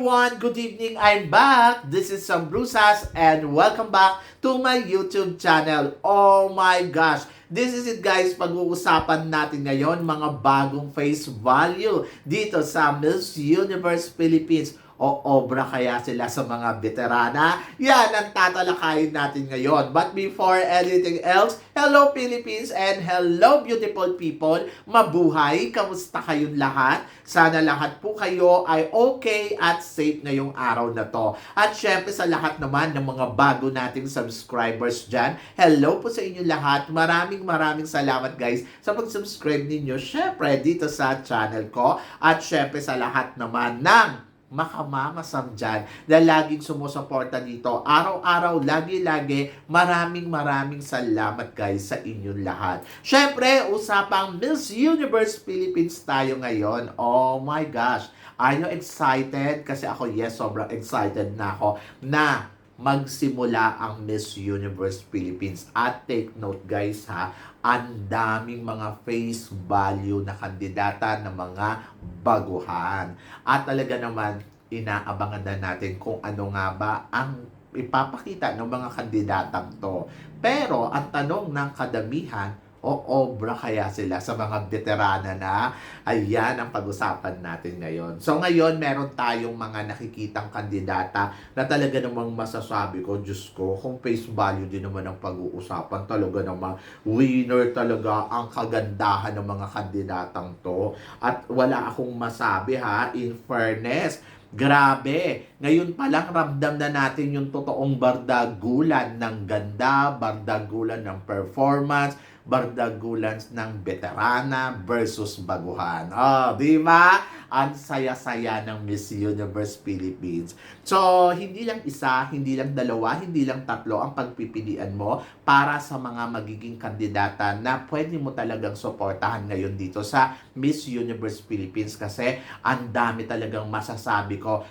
Everyone! Good evening! I'm back! This is Sam Brusas and welcome back to my YouTube channel. Oh my gosh! This is it guys, pag-uusapan natin ngayon mga bagong face value dito sa Miss Universe Philippines o obra kaya sila sa mga veterana? Yan ang tatalakayin natin ngayon. But before anything else, hello Philippines and hello beautiful people. Mabuhay! Kamusta kayong lahat? Sana lahat po kayo ay okay at safe ngayong araw na to. At syempre sa lahat naman ng mga bago nating subscribers dyan, hello po sa inyo lahat. Maraming maraming salamat guys sa pag-subscribe ninyo syempre dito sa channel ko. At syempre sa lahat naman ng makamamasam dyan na laging sumusuporta dito. Araw-araw, lagi-lagi, maraming maraming salamat guys sa inyong lahat. Syempre, usapang Miss Universe Philippines tayo ngayon. Oh my gosh! Are you excited? Kasi ako, yes, sobrang excited na ako na magsimula ang Miss Universe Philippines. At take note guys ha, ang daming mga face value na kandidata ng mga baguhan. At talaga naman, inaabangan na natin kung ano nga ba ang ipapakita ng mga kandidatang to. Pero ang tanong ng kadamihan, o obra kaya sila sa mga veterana na ayan ang pag-usapan natin ngayon. So ngayon meron tayong mga nakikitang kandidata na talaga namang masasabi ko, Diyos ko, kung face value din naman ang pag-uusapan, talaga namang winner talaga ang kagandahan ng mga kandidatang to. At wala akong masabi ha, in fairness, Grabe! Ngayon pa lang ramdam na natin yung totoong bardagulan ng ganda, bardagulan ng performance, bardagulan ng veterana versus baguhan. Oh, di ba? Ang saya-saya ng Miss Universe Philippines. So, hindi lang isa, hindi lang dalawa, hindi lang tatlo ang pagpipilian mo para sa mga magiging kandidata na pwede mo talagang suportahan ngayon dito sa Miss Universe Philippines kasi ang dami talagang masasabi ko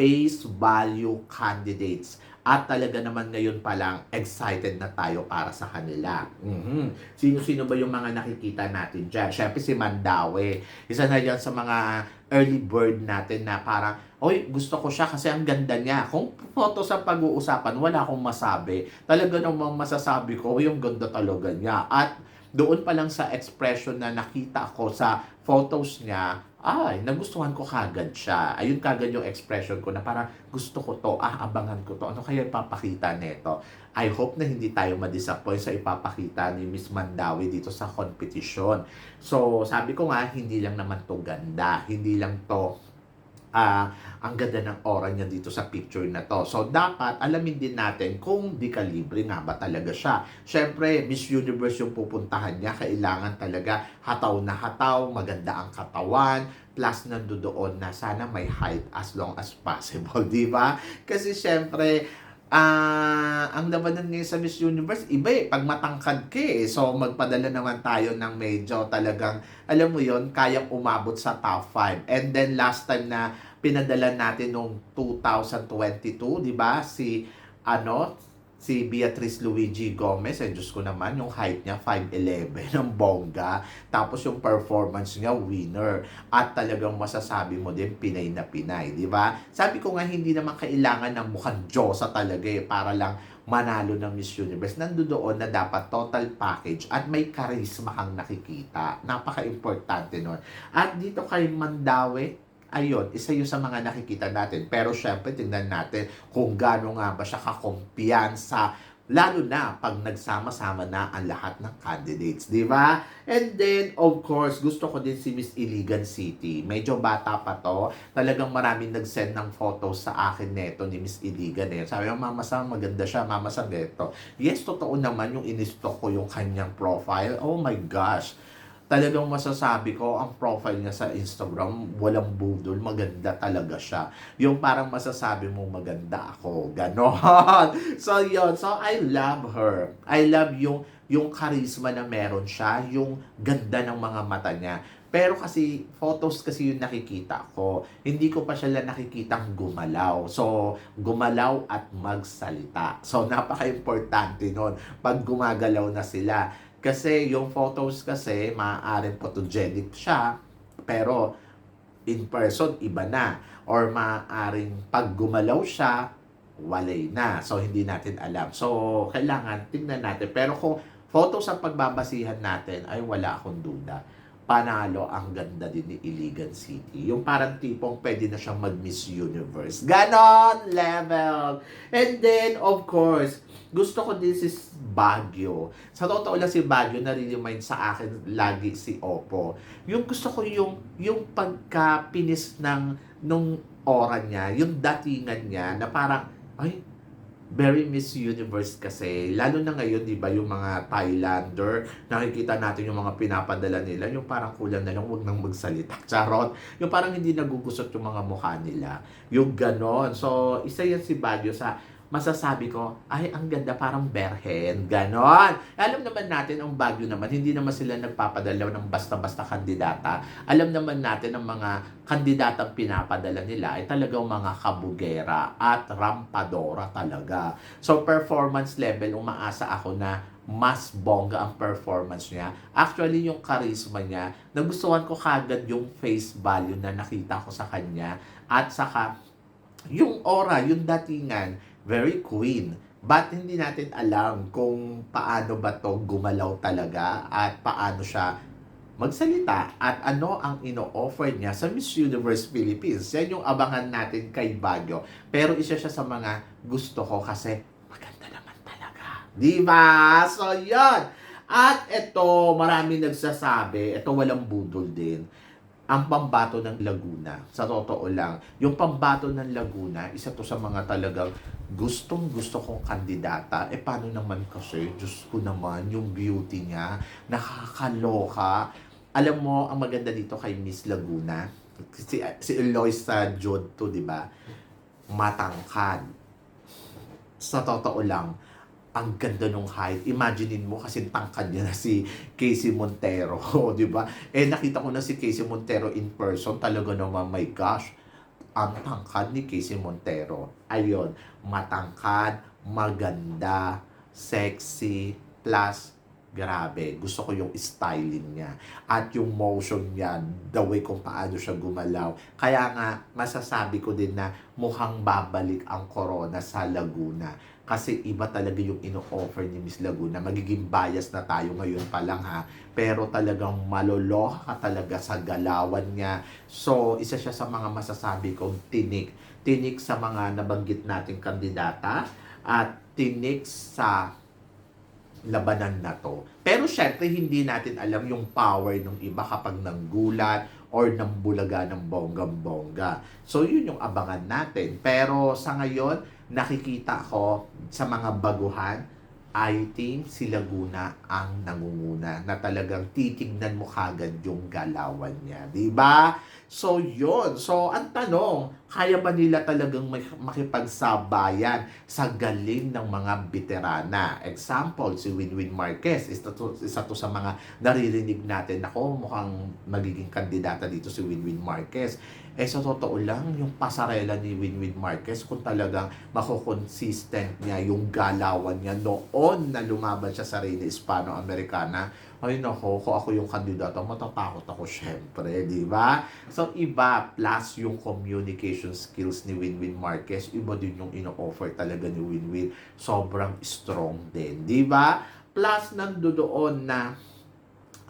face value candidates. At talaga naman ngayon pa lang, excited na tayo para sa kanila. Mhm. Sino-sino ba yung mga nakikita natin dyan? Siyempre si Mandawe. Isa na yan sa mga early bird natin na parang, oy, gusto ko siya kasi ang ganda niya. Kung photo sa pag-uusapan, wala akong masabi. Talaga namang masasabi ko, yung ganda talaga niya. At doon pa lang sa expression na nakita ko sa photos niya, ay, nagustuhan ko kagad siya. Ayun kagad yung expression ko na parang gusto ko to, ah, abangan ko to. Ano kaya ipapakita nito? I hope na hindi tayo ma-disappoint sa ipapakita ni Miss Mandawi dito sa competition. So, sabi ko nga, hindi lang naman to ganda. Hindi lang to ah ang ganda ng aura niya dito sa picture na to. So, dapat alamin din natin kung di kalibre nga ba talaga siya. Siyempre, Miss Universe yung pupuntahan niya. Kailangan talaga hataw na hataw, maganda ang katawan, plus nandoon na sana may height as long as possible, di ba? Kasi siyempre, ah ang labanan ngayon sa Miss Universe, iba eh, pag matangkad ka eh. So, magpadala naman tayo ng medyo talagang, alam mo yon kayang umabot sa top 5. And then, last time na pinadala natin noong 2022, di ba? Si, ano, si Beatrice Luigi Gomez, eh, Diyos ko naman, yung height niya, 5'11", ng bongga. Tapos yung performance niya, winner. At talagang masasabi mo din, Pinay na Pinay, di ba? Sabi ko nga, hindi naman kailangan ng mukhang Diyosa talaga eh, para lang manalo ng Miss Universe. Nandoon na dapat total package at may charisma kang nakikita. Napaka-importante nun. At dito kay Mandawe, ayun, isa yun sa mga nakikita natin. Pero syempre, tingnan natin kung gaano nga ba siya kakumpiyansa lalo na pag nagsama-sama na ang lahat ng candidates, di ba? And then, of course, gusto ko din si Miss Iligan City. Medyo bata pa to. Talagang maraming nag-send ng photos sa akin neto ni Miss Iligan eh. Sabi ko, Mama Sam, maganda siya. Mama Sam, neto. Yes, totoo naman yung in-stock ko yung kanyang profile. Oh my gosh talagang masasabi ko, ang profile niya sa Instagram, walang budol, maganda talaga siya. Yung parang masasabi mo maganda ako, ganon. so, yon So, I love her. I love yung, yung charisma na meron siya, yung ganda ng mga mata niya. Pero kasi, photos kasi yung nakikita ko. Hindi ko pa siya nakikitang gumalaw. So, gumalaw at magsalita. So, napaka-importante nun. Pag gumagalaw na sila. Kasi yung photos kasi, maaaring photogenic siya. Pero, in person, iba na. Or maaaring pag gumalaw siya, walay na. So, hindi natin alam. So, kailangan tingnan natin. Pero kung photos ang pagbabasihan natin, ay wala akong duda. Panalo ang ganda din ni Iligan City. Yung parang tipong pwede na siyang mag-Miss Universe. Ganon level. And then, of course, gusto ko din si Baguio. Sa totoo lang si Baguio, nare-remind sa akin lagi si Oppo. Yung gusto ko yung, yung pagka-pinis ng, nung aura niya, yung datingan niya, na parang, ay, very Miss Universe kasi. Lalo na ngayon, di ba, yung mga Thailander, nakikita natin yung mga pinapadala nila, yung parang kulang na lang, huwag nang magsalita. Charot. Yung parang hindi nagugusot yung mga mukha nila. Yung ganon. So, isa yan si Baguio sa masasabi ko, ay, ang ganda, parang berhen, ganon. Alam naman natin, ang Baguio naman, hindi naman sila nagpapadala ng basta-basta kandidata. Alam naman natin, ang mga kandidatang pinapadala nila ay talagang mga kabugera at rampadora talaga. So, performance level, umaasa ako na mas bongga ang performance niya. Actually, yung charisma niya, nagustuhan ko kagad yung face value na nakita ko sa kanya at saka yung aura, yung datingan, very queen. But hindi natin alam kung paano ba to gumalaw talaga at paano siya magsalita at ano ang ino-offer niya sa Miss Universe Philippines. Yan yung abangan natin kay Baguio. Pero isa siya sa mga gusto ko kasi maganda naman talaga. Di ba? So, yun. At ito, marami nagsasabi, ito walang budol din, ang pambato ng Laguna. Sa totoo lang, yung pambato ng Laguna, isa to sa mga talagang gustong gusto kong kandidata. Eh, paano naman kasi, Diyos ko naman, yung beauty niya, nakakaloka. Alam mo, ang maganda dito kay Miss Laguna, si, si Eloisa Jod to, di ba? Matangkad. Sa totoo lang, ang ganda nung height. Imaginein mo kasi tangkad niya na si Casey Montero, di ba? Eh nakita ko na si Casey Montero in person, talaga naman, my gosh, ang tangkad ni Casey Montero. Ayun, matangkad, maganda, sexy, plus grabe. Gusto ko yung styling niya. At yung motion niya, the way kung paano siya gumalaw. Kaya nga, masasabi ko din na mukhang babalik ang corona sa Laguna. Kasi iba talaga yung ino-offer ni Miss Laguna. Magiging bias na tayo ngayon pa lang ha. Pero talagang maloloka ka talaga sa galawan niya. So, isa siya sa mga masasabi kong tinik. Tinik sa mga nabanggit nating kandidata at tinik sa labanan na to. Pero syempre, hindi natin alam yung power ng iba kapag nanggulat or nambulaga ng bonggang-bongga. So, yun yung abangan natin. Pero sa ngayon, nakikita ko sa mga baguhan, I think si Laguna ang nangunguna na talagang titignan mo kagad yung galawan niya. Ba? So, yun. So, ang tanong, kaya ba nila talagang mak- makipagsabayan sa galing ng mga veterana? Example, si Winwin Marquez. Isa to, isa to sa mga naririnig natin. Ako, mukhang magiging kandidata dito si Winwin Marquez. Eh, sa totoo lang, yung pasarela ni Winwin Marquez, kung talagang makokonsistent niya yung galawan niya noon na lumaban siya sa Reina Hispano-Americana, ay nako, kung ako yung kandidato, matatakot ako syempre, di ba? So, iba, plus yung communication skills ni Winwin Marquez, iba din yung ino-offer talaga ni Winwin. Sobrang strong din, di ba? Plus, nandoon na,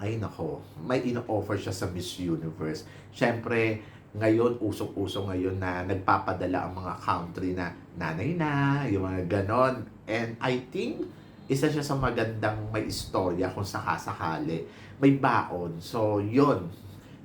ay nako, may ino-offer siya sa Miss Universe. Syempre, ngayon, usok-uso ngayon na nagpapadala ang mga country na nanay na, yung mga ganon. And I think, isa siya sa magandang may istorya kung sakasakali. May baon. So, yun.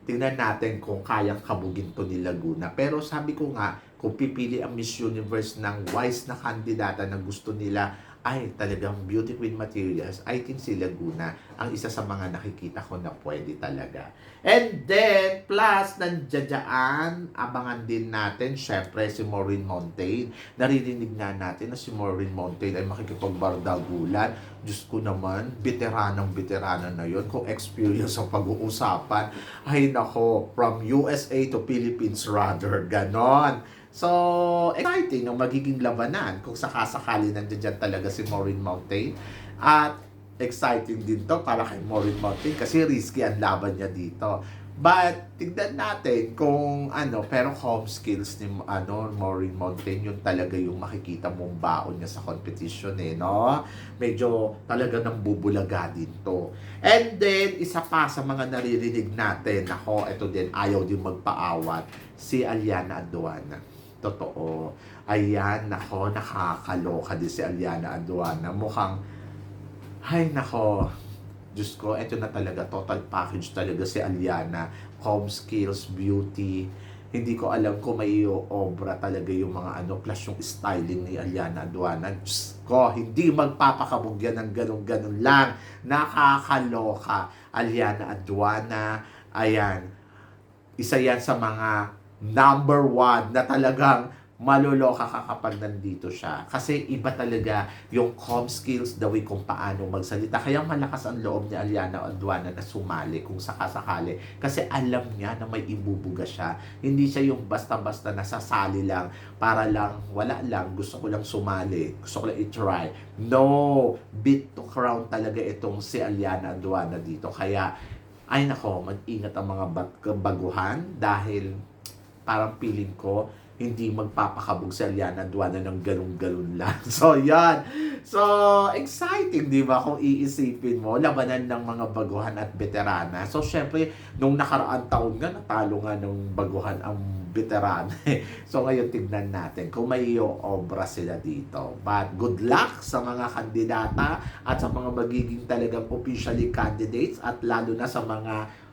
Tingnan natin kung kayang kabugin to ni Laguna. Pero sabi ko nga, kung pipili ang Miss Universe ng wise na kandidata na gusto nila ay talagang beauty queen materials, I think si Laguna ang isa sa mga nakikita ko na pwede talaga. And then, plus, nandiyan abangan din natin, syempre, si Maureen Montaigne. Naririnig nga natin na si Maureen Montaigne ay makikipagbardagulan. Diyos ko naman, veteranang veterana na yon Kung experience ang pag-uusapan, ay nako, from USA to Philippines rather, ganon. So, exciting ang magiging labanan kung sakasakali nandiyan talaga si Maureen Mountain. At exciting din to para kay Maureen Mountain kasi risky ang laban niya dito. But, tignan natin kung ano, pero home skills ni ano, Maureen Montaigne, yun talaga yung makikita mong baon niya sa competition eh, no? Medyo talaga nang bubulaga din to. And then, isa pa sa mga naririnig natin, ako, ito din, ayaw din magpaawat, si Aliana Aduana. Totoo. Ayan, nako, nakakaloka din si Aliana Aduana. Mukhang, ay, nako, Diyos ko, ito na talaga, total package talaga si Aliana. Home skills, beauty. Hindi ko alam kung may obra talaga yung mga ano, plus yung styling ni Aliana Aduana. Diyos ko, hindi magpapakabog yan ng ganun-ganun lang. Nakakaloka. Aliana Aduana, ayan, isa yan sa mga number one na talagang maluloka ka kapag nandito siya. Kasi iba talaga yung com skills, the way kung paano magsalita. Kaya malakas ang loob ni Aliana Aduana na sumali kung sakasakali. Kasi alam niya na may ibubuga siya. Hindi siya yung basta-basta nasasali lang para lang, wala lang, gusto ko lang sumali. Gusto ko lang i-try. No! Beat to crown talaga itong si Aliana Aduana dito. Kaya, ay nako, mag-ingat ang mga bag- baguhan dahil parang feeling ko hindi magpapakabog si Aliana Duana ng ganun-ganun lang. So, yan. So, exciting, di ba? Kung iisipin mo, labanan ng mga baguhan at veterana. So, syempre, nung nakaraan taon nga, natalo nga ng baguhan ang veterana. so, ngayon, tignan natin kung may obra sila dito. But, good luck sa mga kandidata at sa mga magiging talagang officially candidates at lalo na sa mga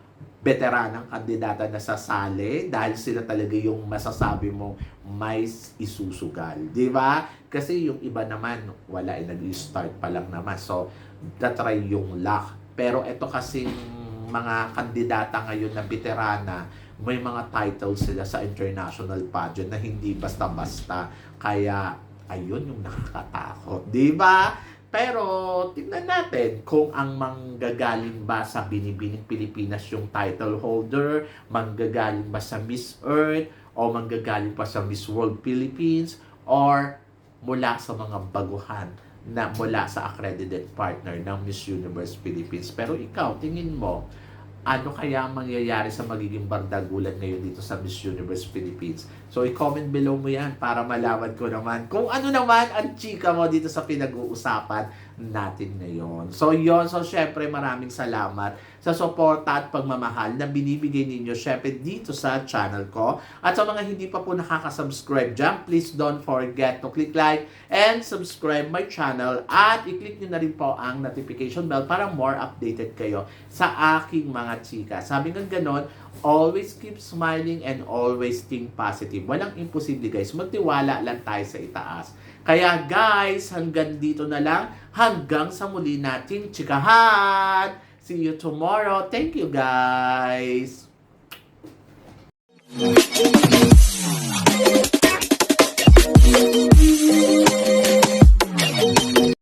veteranang kandidata na sasali dahil sila talaga yung masasabi mo may isusugal. Di ba? Kasi yung iba naman, wala eh, nag-start pa lang naman. So, tatry yung luck. Pero ito kasing mga kandidata ngayon na veterana, may mga titles sila sa international pageant na hindi basta-basta. Kaya, ayun yung nakakatakot. Di ba? Pero, tignan natin kung ang manggagaling ba sa Binibining Pilipinas yung title holder, manggagaling ba sa Miss Earth, o manggagaling pa sa Miss World Philippines, or mula sa mga baguhan na mula sa accredited partner ng Miss Universe Philippines. Pero ikaw, tingin mo, ano kaya ang mangyayari sa magiging bardagulan ngayon dito sa Miss Universe Philippines? So, i-comment below mo yan para malaman ko naman kung ano naman ang chika mo dito sa pinag-uusapan natin ngayon. So, yon So, syempre, maraming salamat sa suporta at pagmamahal na binibigay ninyo syempre dito sa channel ko. At sa mga hindi pa po nakaka-subscribe dyan, please don't forget to click like and subscribe my channel at i-click nyo na rin po ang notification bell para more updated kayo sa aking mga chika. Sabi nga ganon, always keep smiling and always think positive. Walang imposible guys. Magtiwala lang tayo sa itaas. Kaya guys, hanggang dito na lang. Hanggang sa muli nating chikahan. See you tomorrow. Thank you guys.